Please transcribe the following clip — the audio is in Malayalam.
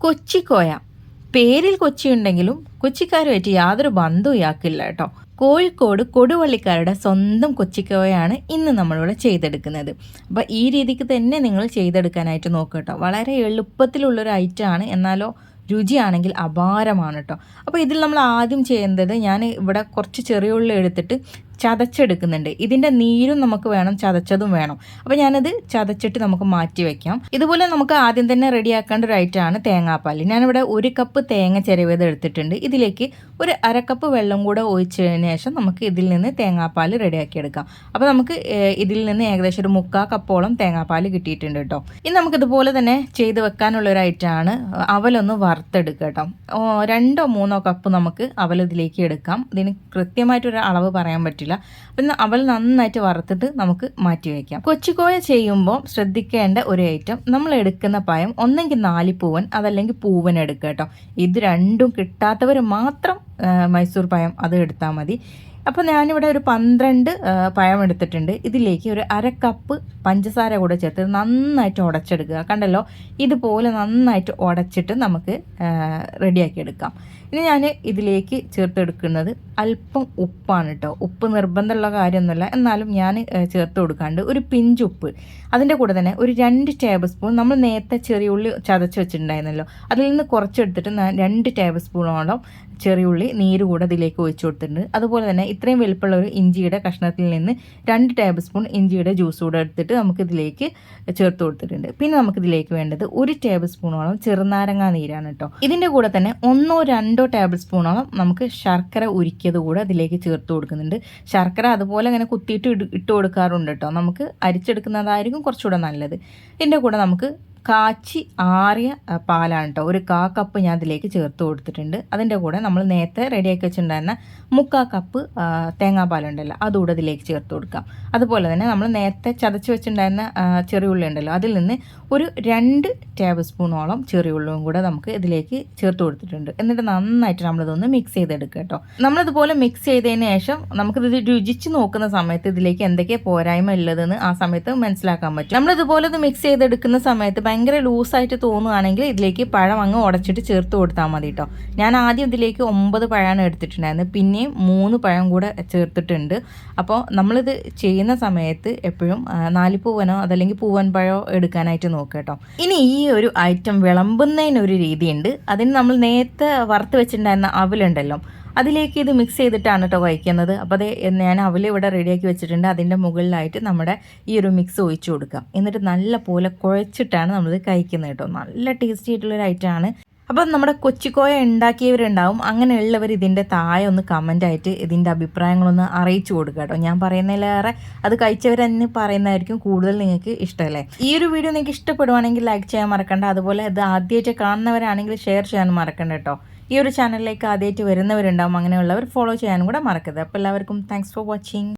കൊച്ചിക്കോയ പേരിൽ കൊച്ചിയുണ്ടെങ്കിലും കൊച്ചിക്കാരുമായിട്ട് യാതൊരു ബന്ധവും ഇയാക്കില്ല കേട്ടോ. കോഴിക്കോട് കൊടുവള്ളിക്കാരുടെ സ്വന്തം കൊച്ചിക്കോയാണ് ഇന്ന് നമ്മളിവിടെ ചെയ്തെടുക്കുന്നത്. അപ്പോൾ ഈ രീതിക്ക് തന്നെ നിങ്ങൾ ചെയ്തെടുക്കാനായിട്ട് നോക്കുക കേട്ടോ. വളരെ എളുപ്പത്തിലുള്ളൊരു ആണ് എന്നാലോ രുചിയാണെങ്കിൽ അപാരമാണ് കേട്ടോ. അപ്പോൾ ഇതിൽ നമ്മൾ ആദ്യം ചെയ്യേണ്ടത് ഞാൻ ഇവിടെ കുറച്ച് ചെറിയ ഉള്ളി എടുത്തിട്ട് ചതച്ചെടുക്കുന്നുണ്ട്. ഇതിന്റെ നീരും നമുക്ക് വേണം ചതച്ചതും വേണം. അപ്പോൾ ഞാനത് ചതച്ചിട്ട് നമുക്ക് മാറ്റി വെക്കാം. ഇതുപോലെ നമുക്ക് ആദ്യം തന്നെ റെഡിയാക്കേണ്ട ഒരു ഐറ്റമാണ് തേങ്ങാപ്പാൽ ഞാനിവിടെ ഒരു കപ്പ് തേങ്ങ ചെരവേത് എടുത്തിട്ടുണ്ട്. ഇതിലേക്ക് ഒരു അരക്കപ്പ് വെള്ളം കൂടെ ഒഴിച്ചതിന് ശേഷം നമുക്ക് ഇതിൽ നിന്ന് തേങ്ങാപ്പാൽ റെഡിയാക്കി എടുക്കാം അപ്പോൾ നമുക്ക് ഇതിൽ നിന്ന് ഏകദേശം ഒരു മുക്കാ കപ്പോളം തേങ്ങാപ്പാൽ കിട്ടിയിട്ടുണ്ട് കേട്ടോ. ഇനി നമുക്കിതുപോലെ തന്നെ ചെയ്ത് വെക്കാനുള്ള ഒരു ഐറ്റമാണ് അവലൊന്ന് വറുത്തെടുക്കുക കേട്ടോ. രണ്ടോ മൂന്നോ കപ്പ് നമുക്ക് അവൽ ഇതിലേക്ക് എടുക്കാം. ഇതിന് കൃത്യമായിട്ടൊരു അളവ് പറയാൻ പറ്റില്ല. പിന്നെ അവൽ നന്നായിട്ട് വറുത്തിട്ട് നമുക്ക് മാറ്റി വയ്ക്കാം കൊച്ചുകോയ ചെയ്യുമ്പോൾ ശ്രദ്ധിക്കേണ്ട ഒരു ഐറ്റം നമ്മൾ എടുക്കുന്ന പയം ഒന്നെങ്കിൽ നാലിപ്പൂവൻ അതല്ലെങ്കിൽ പൂവൻ എടുക്കുക കേട്ടോ. ഇത് രണ്ടും കിട്ടാത്തവർ മാത്രം മൈസൂർ പഴം അത് എടുത്താൽ മതി. അപ്പോൾ ഞാനിവിടെ ഒരു പന്ത്രണ്ട് പഴം എടുത്തിട്ടുണ്ട്. ഇതിലേക്ക് ഒരു അര കപ്പ് പഞ്ചസാര കൂടെ ചേർത്ത് നന്നായിട്ട് ഉടച്ചെടുക്കുക. കണ്ടല്ലോ? ഇതുപോലെ നന്നായിട്ട് ഉടച്ചിട്ട് നമുക്ക് റെഡിയാക്കി എടുക്കാം. ഇനി ഞാൻ ഇതിലേക്ക് ചേർത്തെടുക്കുന്നത് അല്പം ഉപ്പാണ് കേട്ടോ ഉപ്പ് നിർബന്ധമുള്ള കാര്യമൊന്നുമില്ല. എന്നാലും ഞാൻ ചേർത്ത് കൊടുക്കാണ്ട് ഒരു പിഞ്ച് ഉപ്പ്. അതിന്റെ കൂടെ തന്നെ ഒരു രണ്ട് ടേബിൾ സ്പൂൺ നമ്മൾ നേരത്തെ ചെറിയ ഉള്ളി ചതച്ച് വെച്ചിട്ടുണ്ടായിരുന്നല്ലോ. അതിൽ നിന്ന് കുറച്ചെടുത്തിട്ട് രണ്ട് ടേബിൾ സ്പൂണോളം ചെറിയുള്ളി നീര് കൂടെ അതിലേക്ക് ഒഴിച്ചു കൊടുത്തിട്ടുണ്ട്. അതുപോലെ തന്നെ ഇത്രയും വലുപ്പമുള്ള ഒരു ഇഞ്ചിയുടെ കഷ്ണത്തിൽ നിന്ന് രണ്ട് ടേബിൾ സ്പൂൺ ഇഞ്ചിയുടെ ജ്യൂസ് കൂടെ എടുത്തിട്ട് നമുക്കിതിലേക്ക് ചേർത്ത് കൊടുത്തിട്ടുണ്ട്. പിന്നെ നമുക്കിതിലേക്ക് വേണ്ടത് ഒരു ടേബിൾ സ്പൂണോളം ചെറുനാരങ്ങ നീരാണ് കേട്ടോ ഇതിന്റെ കൂടെ തന്നെ ഒന്നോ രണ്ടോ ടേബിൾ സ്പൂണോളം നമുക്ക് ശർക്കര ഉരുക്കിയത് കൂടെ അതിലേക്ക് ചേർത്ത് കൊടുക്കുന്നുണ്ട്. ശർക്കര അതുപോലെ ഇങ്ങനെ കുത്തിയിട്ട് ഇട്ട് കൊടുക്കാറുണ്ട് കേട്ടോ നമുക്ക് അരിച്ചെടുക്കുന്നതായിരിക്കും കുറച്ചുകൂടെ നല്ലത്. ഇതിന്റെ കൂടെ നമുക്ക് കാച്ചി ആറിയ പാലാണ് കേട്ടോ ഒരു കാ കപ്പ് ഞാൻ അതിലേക്ക് ചേർത്ത് കൊടുത്തിട്ടുണ്ട്. അതിന്റെ കൂടെ നമ്മൾ നേരത്തെ റെഡിയാക്കി വെച്ചിട്ടുണ്ടായിരുന്ന മുക്കാ കപ്പ് തേങ്ങാപ്പാലുണ്ടല്ലോ അതുകൂടെ അതിലേക്ക് ചേർത്ത് കൊടുക്കാം. അതുപോലെ തന്നെ നമ്മൾ നേരത്തെ ചതച്ച് വെച്ചിട്ടുണ്ടായിരുന്ന ചെറിയുള്ളി ഉണ്ടല്ലോ അതിൽ നിന്ന് ഒരു രണ്ട് ടേബിൾ സ്പൂണോളം ചെറിയ ഉള്ളിയും കൂടെ നമുക്ക് ഇതിലേക്ക് ചേർത്ത് കൊടുത്തിട്ടുണ്ട്. എന്നിട്ട് നന്നായിട്ട് നമ്മളിതൊന്ന് മിക്സ് ചെയ്തെടുക്കുക കേട്ടോ നമ്മളിതുപോലെ മിക്സ് ചെയ്തതിന് ശേഷം നമുക്കിത് രുചിച്ച് നോക്കുന്ന സമയത്ത് ഇതിലേക്ക് എന്തൊക്കെ പോരായ്മ ഉള്ളതെന്ന് ആ സമയത്ത് മനസ്സിലാക്കാൻ പറ്റും. നമ്മളിതുപോലെ ഇത് മിക്സ് ചെയ്തെടുക്കുന്ന സമയത്ത് ഭയങ്കര ലൂസായിട്ട് തോന്നുകയാണെങ്കിൽ ഇതിലേക്ക് പഴം അങ്ങ് ഉടച്ചിട്ട് ചേർത്ത് കൊടുത്താൽ മതി കേട്ടോ ഞാൻ ആദ്യം ഇതിലേക്ക് ഒമ്പത് പഴമാണ് എടുത്തിട്ടുണ്ടായിരുന്നത് പിന്നെയും മൂന്ന് പഴം കൂടെ ചേർത്തിട്ടുണ്ട്. അപ്പോൾ നമ്മളിത് ചെയ്യുന്ന സമയത്ത് എപ്പോഴും നാല് പൂവനോ അതല്ലെങ്കിൽ പൂവൻ പഴമോ എടുക്കാനായിട്ട് നോക്കുക കേട്ടോ ഇനി ഈ ഒരു ഐറ്റം വിളമ്പുന്നതിനൊരു രീതിയുണ്ട്. അതിന് നമ്മൾ നേരത്തെ വറുത്ത് വെച്ചിട്ടുണ്ടായിരുന്ന അവലുണ്ടല്ലോ. അതിലേക്ക് ഇത് മിക്സ് ചെയ്തിട്ടാണ് കേട്ടോ വയ്ക്കുന്നത് അപ്പോൾ അത് ഞാൻ അവൽ ഇവിടെ റെഡിയാക്കി വെച്ചിട്ടുണ്ട്. അതിന്റെ മുകളിലായിട്ട് നമ്മുടെ ഈ ഒരു മിക്സ് ഒഴിച്ചു കൊടുക്കാം. എന്നിട്ട് നല്ല പോലെ കുഴച്ചിട്ടാണ് നമ്മളിത് കഴിക്കുന്നത് കേട്ടോ നല്ല ടേസ്റ്റി ആയിട്ടുള്ളൊരു ഐറ്റമാണ് അപ്പം നമ്മുടെ കൊച്ചിക്കോയ ഉണ്ടാക്കിയവരുണ്ടാവും. അങ്ങനെയുള്ളവർ ഇതിന്റെ താഴെ ഒന്ന് കമന്റായിട്ട് ഇതിന്റെ അഭിപ്രായങ്ങളൊന്ന് അറിയിച്ചു കൊടുക്കുക കേട്ടോ. ഞാൻ പറയുന്നതിലേറെ അത് കഴിച്ചവർ തന്നെ പറയുന്നതായിരിക്കും കൂടുതൽ നിങ്ങൾക്ക് ഇഷ്ടമല്ലേ? ഈ ഒരു വീഡിയോ നിങ്ങൾക്ക് ഇഷ്ടപ്പെടുവാണെങ്കിൽ ലൈക്ക് ചെയ്യാൻ മറക്കണ്ട. അതുപോലെ ഇത് ആദ്യമായിട്ട് കാണുന്നവരാണെങ്കിൽ ഷെയർ ചെയ്യാൻ മറക്കണ്ട കേട്ടോ. ഈ ഒരു ചാനലിലേക്ക് ആദ്യമായിട്ട് വരുന്നവരുണ്ടാവും. അങ്ങനെയുള്ളവർ ഫോളോ ചെയ്യാനും കൂടെ മറക്കരുത്. അപ്പോൾ എല്ലാവർക്കും താങ്ക്സ് ഫോർ വാച്ചിങ്